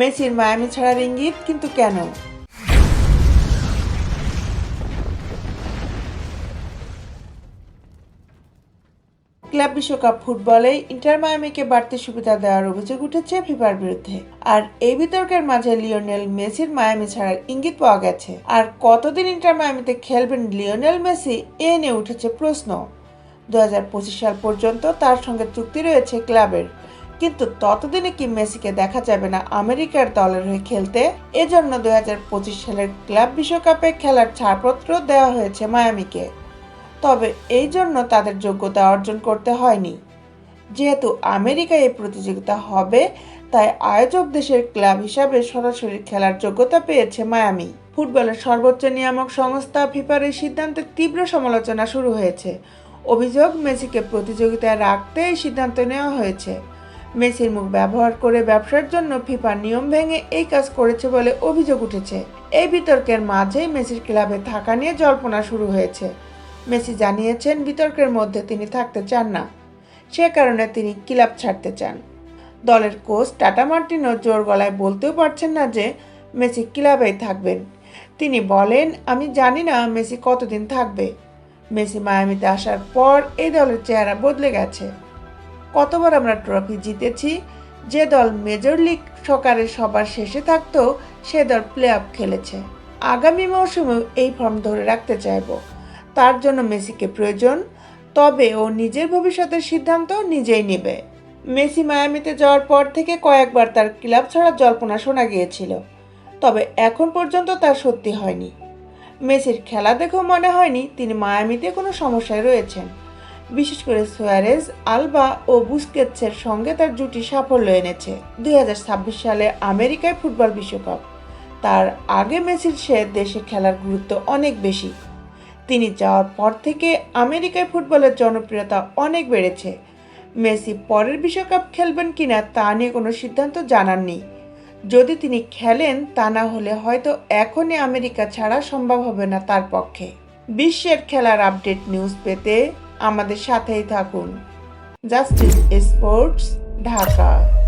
মেসির মায়ামি ছাড়ার ইঙ্গিত কিন্তু কেন? ক্লাব বিশ্বকাপ ফুটবলে ইন্টার মায়ামিকে বাড়তি সুবিধা দেওয়ার অভিযোগ উঠেছে ফিফার বিরুদ্ধে। আর এই বিতর্কের মাঝে লিওনেল মেসির মায়ামি ছাড়ার ইঙ্গিত পাওয়া গেছে। আর কতদিন ইন্টার মায়ামিতে খেলবেন লিওনেল মেসি, এ নিয়ে উঠেছে প্রশ্ন। দুই হাজার পঁচিশ সাল পর্যন্ত তার সঙ্গে চুক্তি রয়েছে ক্লাবের। কিন্তু ততদিনে কি মেসিকে দেখা যাবে না আমেরিকার দলের হয়ে খেলতে? এজন্য দু হাজার পঁচিশ সালের ক্লাব বিশ্বকাপে খেলার ছাড়পত্র দেওয়া হয়েছে মায়ামিকে। তবে এই জন্য তাদের যোগ্যতা অর্জন করতে হয়নি। যেহেতু আমেরিকায় এই প্রতিযোগিতা হবে, তাই আয়োজক দেশের ক্লাব হিসাবে সরাসরি খেলার যোগ্যতা পেয়েছে মায়ামি। ফুটবলের সর্বোচ্চ নিয়ামক সংস্থা ফিফার এই সিদ্ধান্তের তীব্র সমালোচনা শুরু হয়েছে। অভিযোগ, মেসিকে প্রতিযোগিতায় রাখতে এই সিদ্ধান্ত নেওয়া হয়েছে। মেসির মুখ ব্যবহার করে ব্যবসার জন্য ফিফার নিয়ম ভেঙে এই কাজ করেছে বলে অভিযোগ উঠেছে। এই বিতর্কের মাঝেই মেসির ক্লাবে থাকা নিয়ে জল্পনা শুরু হয়েছে। মেসি জানিয়েছেন বিতর্কের মধ্যে তিনি থাকতে চান না। সে কারণে তিনি ক্লাব ছাড়তে চান। দলের কোচ টাটা মার্টিনো জোর গলায় বলতেও পারছেন না যে মেসি ক্লাবেই থাকবেন। তিনি বলেন, আমি জানি না মেসি কতদিন থাকবে। মেসি মায়ামিতে আসার পর এই দলের চেহারা বদলে গেছে। কতবার আমরা ট্রফি জিতেছি, যে দল মেজর লিগ সকারে সবার শেষে থাকতো, সে দল প্লে অফ খেলেছে। আগামী মৌসুমেও এই ফর্ম ধরে রাখতে চাইব। তার জন্য মেসিকে প্রয়োজন, তবে ও নিজের ভবিষ্যতের সিদ্ধান্ত নিজেই নেবে। মেসি মায়ামিতে যাওয়ার পর থেকে কয়েকবার তার ক্লাব ছাড়া জল্পনা শোনা গিয়েছিল, তবে এখন পর্যন্ত তার সত্যি হয়নি। মেসির খেলা দেখেও মনে হয়নি তিনি মায়ামিতে কোনো সমস্যায় রয়েছেন। বিশেষ করে সোয়ারেজ, আলবা ও বুস্কেটসের সঙ্গে তার জুটি সাফল্য এনেছে। দুই হাজার ছাব্বিশ সালে আমেরিকায় ফুটবল বিশ্বকাপ। তার আগে মেসির সে দেশে খেলার গুরুত্ব অনেক বেশি। তিনি যাওয়ার পর থেকে আমেরিকায় ফুটবলের জনপ্রিয়তা অনেক বেড়েছে। মেসি পরের বিশ্বকাপ খেলবেন কিনা তা নিয়ে কোনো সিদ্ধান্ত জানাননি। যদি তিনি খেলেন, তা না হলে হয়তো এখনই আমেরিকা ছাড়া সম্ভব হবে না তার পক্ষে। বিশ্বের খেলার আপডেট নিউজ পেতে আমাদের সাথেই থাকুন। Justice sports Dhaka.